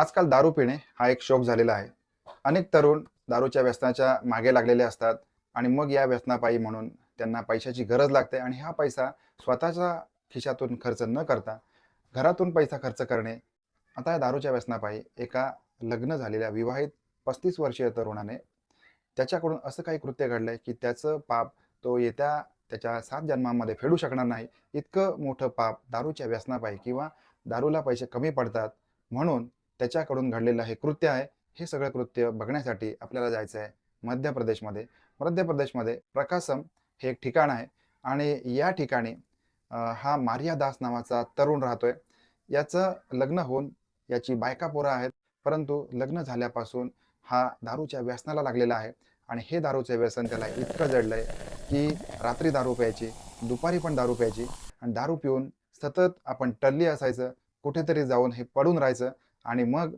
आजकाल दारू पिणे हा एक शौक झालेला आहे. अनेक तरुण दारूच्या व्यसनाच्या मागे लागलेले असतात आणि मग या व्यसनापायी म्हणून त्यांना पैशाची गरज लागते आणि हा पैसा स्वतःच्या खिशातून खर्च न करता घरातून पैसा खर्च करणे आता या दारूच्या व्यसनापायी एका लग्न झालेल्या विवाहित पस्तीस वर्षीय तरुणाने त्याच्याकडून असं काही कृत्य घडलंय की त्याचं पाप तो येत्या त्याच्या सात जन्मामध्ये फेडू शकणार नाही. इतकं मोठं पाप दारूच्या व्यसनापायी किंवा दारूला पैसे कमी पडतात म्हणून त्याच्याकडून घडलेलं हे कृत्य आहे हे सगळं कृत्य बघण्यासाठी आपल्याला जायचं आहे मध्य प्रदेशमध्ये. मध्य प्रदेशमध्ये प्रकासम हे एक ठिकाण आहे आणि या ठिकाणी हा मारिया दास नावाचा तरुण राहतोय. याचं लग्न होऊन याची बायका पोरं आहेत परंतु लग्न झाल्यापासून हा दारूच्या व्यसनाला लागलेला आहे आणि हे दारूचे व्यसन त्याला इतकं जडलंय की रात्री दारू प्यायची दुपारी पण दारू प्यायची आणि दारू पिऊन सतत आपण टल्ली असायचं कुठेतरी जाऊन हे पडून राहायचं आणि मग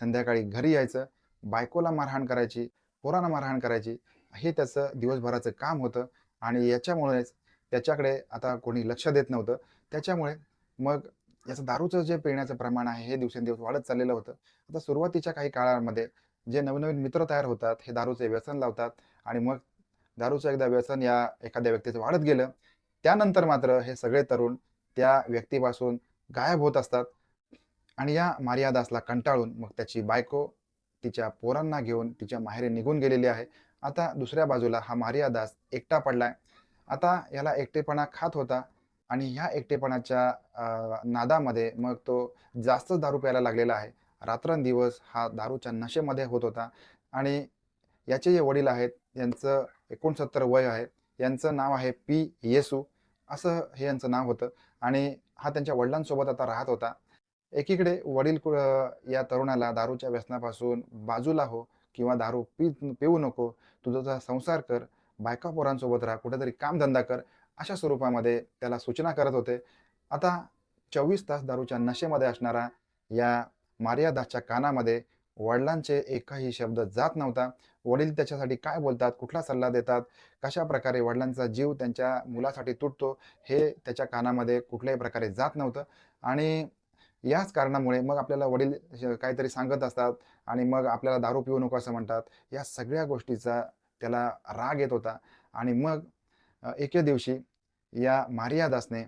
संध्याकाळी घरी यायचं बायकोला मारहाण करायची पोरांना मारहाण करायची हे त्याचं दिवसभराचं काम होतं. आणि याच्यामुळेच त्याच्याकडे आता कोणी लक्ष देत नव्हतं. त्याच्यामुळे मग याचं दारूचं जे पिण्याचं प्रमाण आहे हे दिवसेंदिवस वाढत चाललेलं होतं. आता सुरुवातीच्या काही काळामध्ये जे नवनवीन मित्र तयार होतात हे दारूचे व्यसन लावतात आणि मग दारूचं एकदा व्यसन या एखाद्या व्यक्तीचं वाढत गेलं त्यानंतर मात्र हे सगळे तरुण त्या व्यक्तीपासून गायब होत असतात. आणि या मारियादासला कंटाळून मग त्याची बायको तिच्या पोरांना घेऊन तिच्या माहेरी निघून गेलेली आहे. आता दुसऱ्या बाजूला हा मारियादास एकटा पडलाय. आता याला एकटेपणा खात होता आणि ह्या एकटेपणाच्या नादामध्ये मग तो जास्तच दारू प्यायला लागलेला आहे. रात्रंदिवस हा दारूच्या नशेमध्ये होत होता. आणि याचे जे वडील आहेत यांचं एकोणसत्तर वय आहे. यांचं नाव आहे पी येसू. असं हे यांचं नाव होतं. आणि हा त्यांच्या वडिलांसोबत आता राहत होता. एकीकडे वडील कु- या तरुणाला दारूच्या व्यसनापासून बाजूला हो किंवा दारू पी पिऊ नको तुझा संसार कर बायका पोरांसोबत राहा कुठेतरी कामधंदा कर अशा स्वरूपामध्ये त्याला सूचना करत होते. आता चोवीस तास दारूच्या नशेमध्ये असणारा या मारियादासच्या कानामध्ये वडिलांचे एकही शब्द जात नव्हता. वडील त्याच्यासाठी काय बोलतात कुठला सल्ला देतात कशा प्रकारे वडिलांचा जीव त्यांच्या मुलासाठी तुटतो हे त्याच्या कानामध्ये कुठल्याही प्रकारे जात नव्हतं. आणि याच कारणामुळे मग आपल्याला वडील काहीतरी सांगत असतात आणि मग आपल्याला दारू पिऊ नको असं म्हणतात. या सगळ्या गोष्टीचा त्याला राग येत होता. आणि मग एके दिवशी या मारिया दासने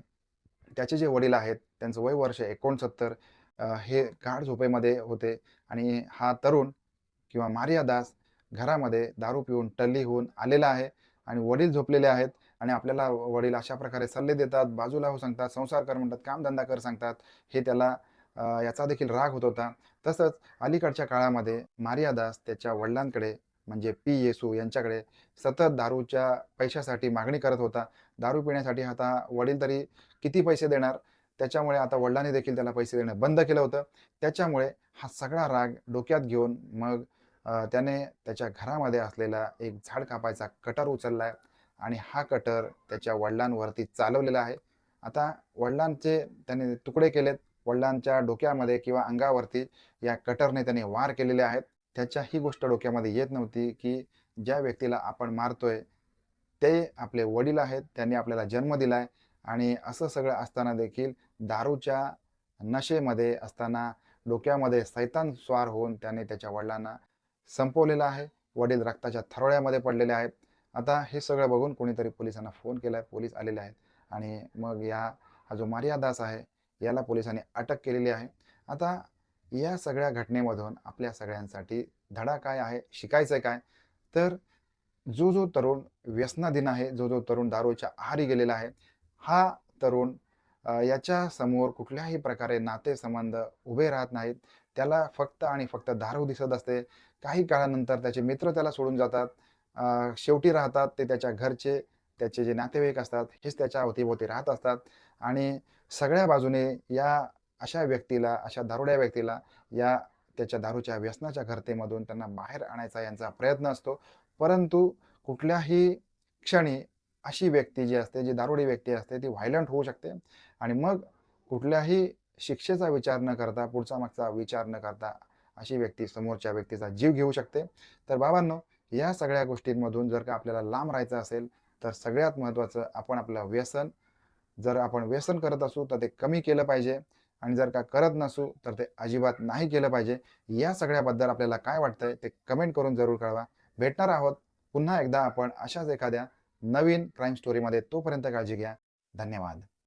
त्याचे जे वडील आहेत त्यांचं वय वर्ष एकोणसत्तर हे गाढ झोपेमध्ये होते. आणि हा तरुण किंवा मारिया दास घरामध्ये दारू पिऊन टल्ली होऊन आलेला आहे. आणि वडील झोपलेले आहेत. आणि आपल्याला वडील अशा प्रकारे सल्ले देतात बाजूला हो सांगतात संसार कर म्हणतात कामधंदा कर सांगतात हे त्याला याचा देखील राग होत होता. तसंच अलीकडच्या काळामध्ये मारिया दास त्याच्या वडिलांकडे म्हणजे पी. येसू यांच्याकडे सतत दारूच्या पैशासाठी मागणी करत होता. दारू पिण्यासाठी आता वडील तरी किती पैसे देणार? त्याच्यामुळे आता वडिलांनी देखील त्याला पैसे देणं बंद केलं होतं. त्याच्यामुळे हा सगळा राग डोक्यात घेऊन मग त्याने त्याच्या घरामध्ये असलेला एक झाड कापायचा कटर उचललाय. आणि हा कटर त्याच्या वडिलांवरती चालवलेला आहे. आता वडिलांचे त्याने तुकडे केलेत वडिलांच्या डोक्यामध्ये किंवा अंगावरती या कटरने त्याने वार केलेले आहेत. त्याच्या ही गोष्ट डोक्यामध्ये येत नव्हती की ज्या व्यक्तीला आपण मारतोय ते आपले वडील आहेत त्यांनी आपल्याला जन्म दिलाय. आणि असं सगळं असताना देखील दारूच्या नशेमध्ये असताना डोक्यामध्ये सैतान स्वार होऊन त्याने त्याच्या वडिलांना संपवलेलं आहे. वडील रक्ताच्या थरोळ्यामध्ये पडलेले आहेत. आता हे सगळं बघून कोणीतरी पोलिसांना फोन केला आहे पोलीस आलेले आहेत. आणि मग या हा जो मारिया दास आहे याला पोलिसांनी अटक केलेली आहे. आता या सगळ्या घटनेमधून आपल्या सगळ्यांसाठी धडा काय आहे शिकायचं काय? तर जो जो तरुण व्यसनाधीन आहे जो जो तरुण दारूच्या आहारी गेलेला आहे हा तरुण याच्या समोर कुठल्याही प्रकारे नातेसंबंध उभे राहत नाहीत. त्याला फक्त आणि फक्त दारू दिसत असते. काही काळानंतर त्याचे मित्र त्याला सोडून जातात. शेवटी राहतात ते त्याच्या घरचे त्याचे जे नातेवाईक असतात हेच त्याच्या अवतीभोवती राहत असतात. आणि सगळ्या बाजूने या अशा व्यक्तीला अशा दारुड्या व्यक्तीला या त्याच्या दारूच्या व्यसनाच्या घरतेमधून त्यांना बाहेर आणायचा यांचा प्रयत्न असतो. परंतु कुठल्याही क्षणी अशी व्यक्ती जी असते जी दारुडी व्यक्ती असते ती व्हायलंट होऊ शकते. आणि मग कुठल्याही शिक्षेचा विचार न करता पुढचा मागचा विचार न करता अशी व्यक्ती समोरच्या व्यक्तीचा जीव घेऊ शकते. तर बाबांनो या सगळ्या गोष्टींमधून जर का आपल्याला लांब राहायचं असेल तर सगळ्यात महत्त्वाचं आपण आपलं व्यसन जर आपण व्यसन करत असू तर ते कमी केलं पाहिजे. आणि जर का करत नसू तर ते अजिबात नाही केलं पाहिजे. या सगळ्याबद्दल आपल्याला काय वाटतंय ते कमेंट करून जरूर कळवा. भेटणार आहोत पुन्हा एकदा आपण अशाच एखाद्या नवीन क्राईम स्टोरीमध्ये तोपर्यंत काळजी घ्या. धन्यवाद.